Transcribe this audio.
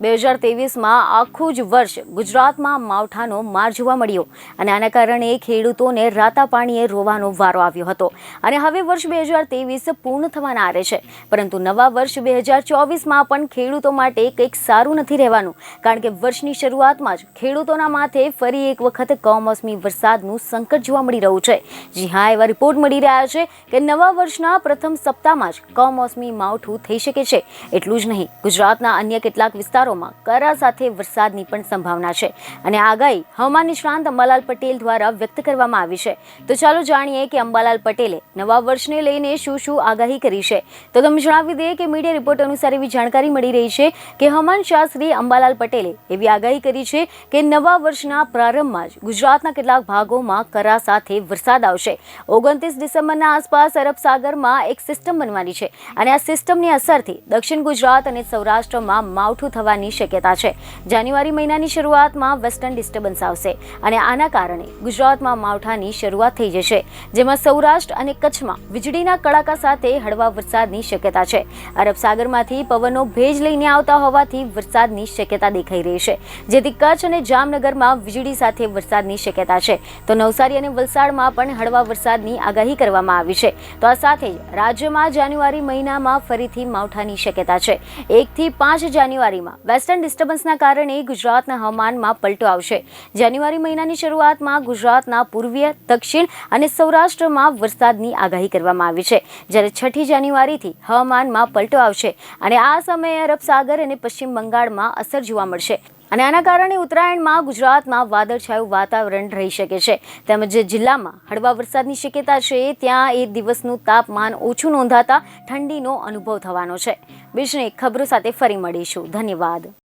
બે હજાર તેવીસમાં આખું જ વર્ષ ગુજરાતમાં માવઠાનો માર જોવા મળ્યો અને આના કારણે ખેડૂતોને રાતા પાણીએ રોવાનો વારો આવ્યો હતો. અને હવે વર્ષ બે હજાર તેવીસ પૂર્ણ થવાના આરે છે. પરંતુ નવા વર્ષ બે હજાર ચોવીસમાં પણ ખેડૂતો માટે કંઈક સારું નથી રહેવાનું, કારણ કે વર્ષની શરૂઆતમાં જ ખેડૂતોના માથે ફરી એક વખત કમોસમી વરસાદનું સંકટ જોવા મળી રહ્યું છે. જી હા, એવા રિપોર્ટ મળી રહ્યા છે કે નવા વર્ષના પ્રથમ સપ્તાહમાં જ કમોસમી માવઠું થઈ શકે છે. એટલું જ નહીં, ગુજરાતના અન્ય કેટલાક વિસ્તારોમાં કરા સાથે વરસાદની પણ સંભાવના છે. અને આગાહી હવામાન નિષ્ણાંત અંબાલાલ પટેલ દ્વારા વ્યક્ત કરવામાં આવી છે. તો ચાલો જાણીએ કે અંબાલાલ પટેલે નવા વર્ષને લઈને શું શું આગાહી કરી છે. તો તમે જણાવી દઈએ કે મીડિયા રિપોર્ટ અનુસાર એવી જાણકારી મળી રહી છે કે હવામાન શાસ્ત્રી અંબાલાલ પટેલે એવી આગાહી કરી છે કે નવા વર્ષના પ્રારંભમાં જ ગુજરાતના કેટલાક ભાગોમાં કરા સાથે વરસાદ આવશે. ઓગણત્રીસ ડિસેમ્બરના આસપાસ અરબ સાગરમાં એક સિસ્ટમ બનવાની છે. અને આ સિસ્ટમની અસરથી દક્ષિણ ગુજરાત અને સૌરાષ્ટ્રમાં માવઠું થવાની શક્યતા છે. જાન્યુઆરી મહિનાની શરૂઆતમાં વેસ્ટર્ન ડિસ્ટર્બન્સ આવશે અને આના કારણે ગુજરાતમાં માવઠાની શરૂઆત થઈ જશે, જેમાં સૌરાષ્ટ્ર અને કચ્છમાં વીજળીના કડાકા સાથે હળવા વરસાદની શક્યતા છે. અરબ સાગરમાંથી પવનો ભેજ લઈને આવતા હોવાથી વરસાદની શક્યતા દેખાઈ રહી છે. જેથી કચ્છ અને જામનગરમાં વીજળી સાથે વરસાદની શક્યતા છે. તો નવસારી અને વલસાડમાં પણ હળવા વરસાદની આગાહી કરવામાં આવી છે. તો આ સાથે રાજ્યમાં જાન્યુઆરી મહિનામાં ફરીથી માવઠાની શક્યતા છે. એકથી પાંચ જાન્યુઆરીમાં વેસ્ટર્ન ડિસ્ટર્બન્સના કારણે ગુજરાતના હવામાનમાં પલટો આવશે. જાન્યુઆરી મહિનાની શરૂઆતમાં ગુજરાતના પૂર્વીય, દક્ષિણ અને સૌરાષ્ટ્રમાં વરસાદની આગાહી કરવામાં આવી છે. જ્યારે છઠ્ઠી જાન્યુઆરીથી હવામાનમાં પલટો આવશે અને આ સમયે અરબ સાગર અને પશ્ચિમ બંગાળમાં અસર જોવા મળશે. અને આના કારણે ઉત્તરાયણમાં ગુજરાતમાં વાદળછાયું વાતાવરણ રહી શકે છે. તેમજ જિલ્લામાં હળવા વરસાદની શક્યતા છે, ત્યાં એ દિવસનું તાપમાન ઓછું નોંધાતા ઠંડીનો અનુભવ થવાનો છે. બીજને ખબરો સાથે ફરી મળીશું. ધન્યવાદ.